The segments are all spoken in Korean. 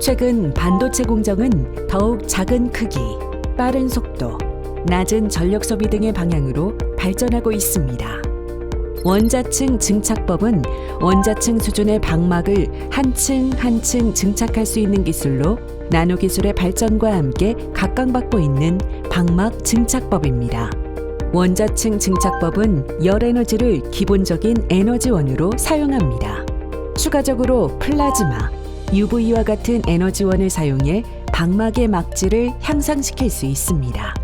최근 반도체 공정은 더욱 작은 크기, 빠른 속도, 낮은 전력 소비 등의 방향으로 발전하고 있습니다. 원자층 증착법은 원자층 수준의 방막을 한 층 한 층 증착할 수 있는 기술로 나노 기술의 발전과 함께 각광받고 있는 방막 증착법입니다. 원자층 증착법은 열 에너지를 기본적인 에너지원으로 사용합니다. 추가적으로 플라즈마, UV와 같은 에너지원을 사용해 방막의 막질을 향상시킬 수 있습니다.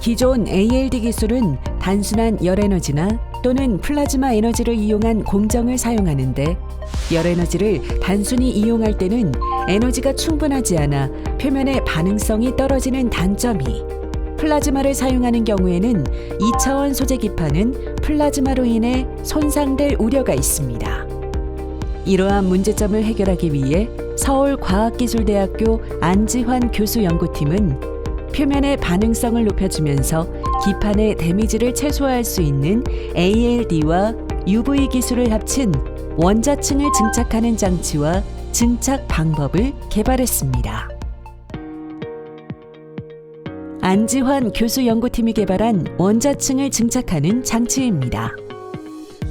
기존 ALD 기술은 단순한 열 에너지나 또는 플라즈마 에너지를 이용한 공정을 사용하는데 열 에너지를 단순히 이용할 때는 에너지가 충분하지 않아 표면의 반응성이 떨어지는 단점이 플라즈마를 사용하는 경우에는 2차원 소재 기판은 플라즈마로 인해 손상될 우려가 있습니다. 이러한 문제점을 해결하기 위해 서울과학기술대학교 안지환 교수 연구팀은 표면의 반응성을 높여주면서 기판의 데미지를 최소화할 수 있는 ALD와 UV 기술을 합친 원자층을 증착하는 장치와 증착 방법을 개발했습니다. 안지환 교수 연구팀이 개발한 원자층을 증착하는 장치입니다.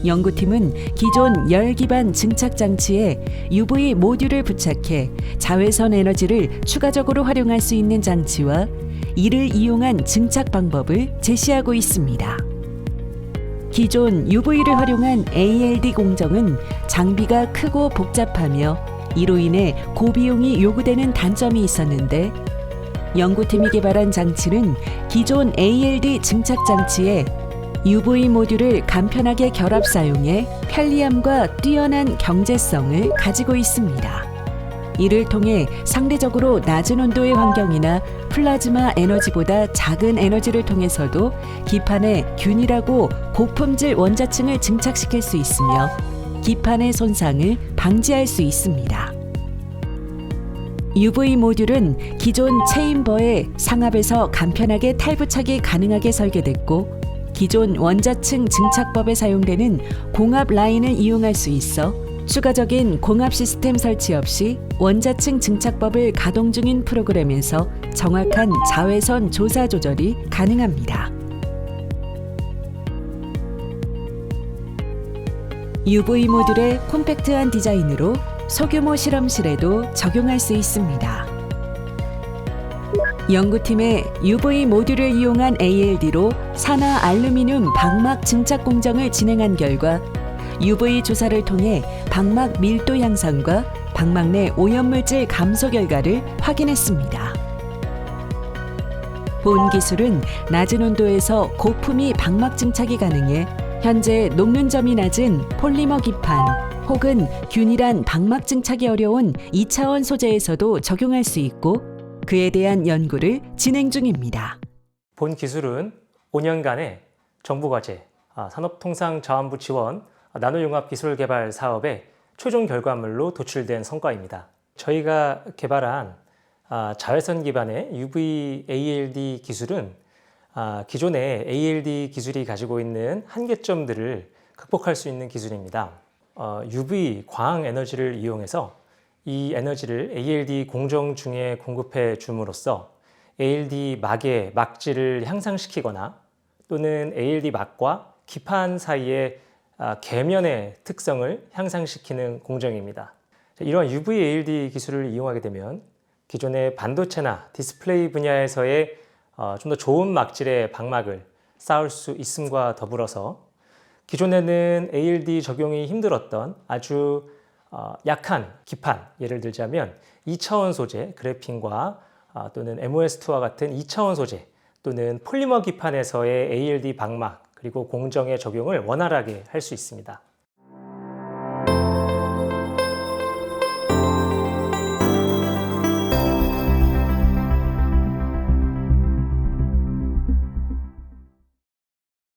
연구팀은 기존 열 기반 증착 장치에 UV 모듈을 부착해 자외선 에너지를 추가적으로 활용할 수 있는 장치와 이를 이용한 증착 방법을 제시하고 있습니다. 기존 UV를 활용한 ALD 공정은 장비가 크고 복잡하며 이로 인해 고비용이 요구되는 단점이 있었는데 연구팀이 개발한 장치는 기존 ALD 증착 장치에 UV 모듈을 간편하게 결합 사용해 편리함과 뛰어난 경제성을 가지고 있습니다. 이를 통해 상대적으로 낮은 온도의 환경이나 플라즈마 에너지보다 작은 에너지를 통해서도 기판에 균일하고 고품질 원자층을 증착시킬 수 있으며 기판의 손상을 방지할 수 있습니다. UV 모듈은 기존 체인버의 상압에서 간편하게 탈부착이 가능하게 설계됐고 기존 원자층 증착법에 사용되는 공압 라인을 이용할 수 있어 추가적인 공압 시스템 설치 없이 원자층 증착법을 가동 중인 프로그램에서 정확한 자외선 조사 조절이 가능합니다. UV 모듈의 콤팩트한 디자인으로 소규모 실험실에도 적용할 수 있습니다. 연구팀의 UV 모듈을 이용한 ALD로 산화 알루미늄 방막 증착 공정을 진행한 결과 UV 조사를 통해 방막 밀도 향상과 방막 내 오염물질 감소 결과를 확인했습니다. 본 기술은 낮은 온도에서 고품위 방막 증착이 가능해 현재 녹는 점이 낮은 폴리머 기판 혹은 균일한 방막 증착이 어려운 2차원 소재에서도 적용할 수 있고 그에 대한 연구를 진행 중입니다. 본 기술은 5년간의 정부 과제, 아, 산업통상자원부 지원, 아, 나노융합 기술 개발 사업의 최종 결과물로 도출된 성과입니다. 저희가 개발한 아, 자외선 기반의 UV ALD 기술은 기존의 ALD 기술이 가지고 있는 한계점들을 극복할 수 있는 기술입니다. 어, UV 광학 에너지를 이용해서 이 에너지를 ALD 공정 중에 공급해 줌으로써 ALD 막의 막질을 향상시키거나 또는 ALD 막과 기판 사이의 아, 계면의 특성을 향상시키는 공정입니다. 이러한 UV ALD 기술을 이용하게 되면 기존의 반도체나 디스플레이 분야에서의 어, 좀더 좋은 막질의 방막을 쌓을 수 있음과 더불어서 기존에는 ALD 적용이 힘들었던 아주 어, 약한 기판, 예를 들자면 2차원 소재, 그래핀과 아, 또는 MOS2와 같은 2차원 소재 또는 폴리머 기판에서의 ALD 방막 그리고 공정의 적용을 원활하게 할 수 있습니다.